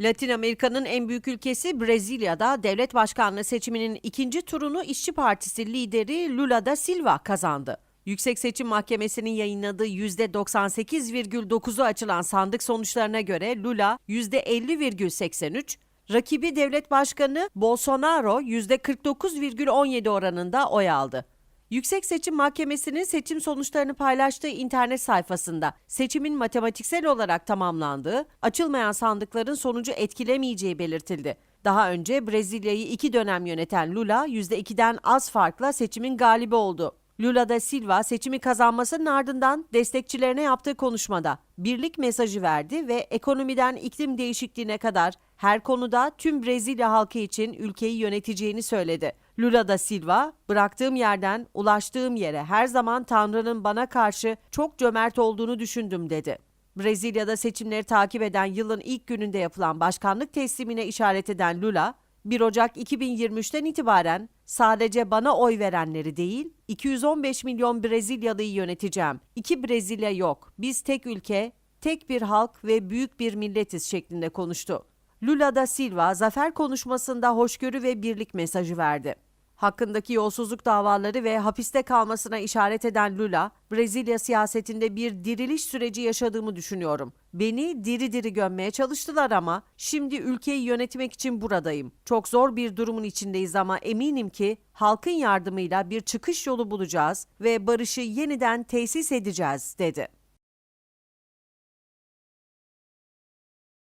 Latin Amerika'nın en büyük ülkesi Brezilya'da devlet başkanlığı seçiminin ikinci turunu İşçi Partisi lideri Lula da Silva kazandı. Yüksek Seçim Mahkemesi'nin yayınladığı %98,9'u açılan sandık sonuçlarına göre Lula %50,83, rakibi devlet başkanı Bolsonaro %49,17 oranında oy aldı. Yüksek Seçim Mahkemesi'nin seçim sonuçlarını paylaştığı internet sayfasında seçimin matematiksel olarak tamamlandığı, açılmayan sandıkların sonucu etkilemeyeceği belirtildi. Daha önce Brezilya'yı iki dönem yöneten Lula %2'den az farkla seçimin galibi oldu. Lula da Silva seçimi kazanmasının ardından destekçilerine yaptığı konuşmada birlik mesajı verdi ve ekonomiden iklim değişikliğine kadar her konuda tüm Brezilya halkı için ülkeyi yöneteceğini söyledi. Lula da Silva, bıraktığım yerden ulaştığım yere her zaman Tanrı'nın bana karşı çok cömert olduğunu düşündüm dedi. Brezilya'da seçimleri takip eden yılın ilk gününde yapılan başkanlık teslimine işaret eden Lula, 1 Ocak 2023'ten itibaren sadece bana oy verenleri değil, 215 milyon Brezilyalıyı yöneteceğim. İki Brezilya yok. Biz tek ülke, tek bir halk ve büyük bir milletiz şeklinde konuştu. Lula da Silva zafer konuşmasında hoşgörü ve birlik mesajı verdi. Hakkındaki yolsuzluk davaları ve hapiste kalmasına işaret eden Lula, Brezilya siyasetinde bir diriliş süreci yaşadığımı düşünüyorum. Beni diri diri gömmeye çalıştılar ama şimdi ülkeyi yönetmek için buradayım. Çok zor bir durumun içindeyiz ama eminim ki halkın yardımıyla bir çıkış yolu bulacağız ve barışı yeniden tesis edeceğiz, dedi.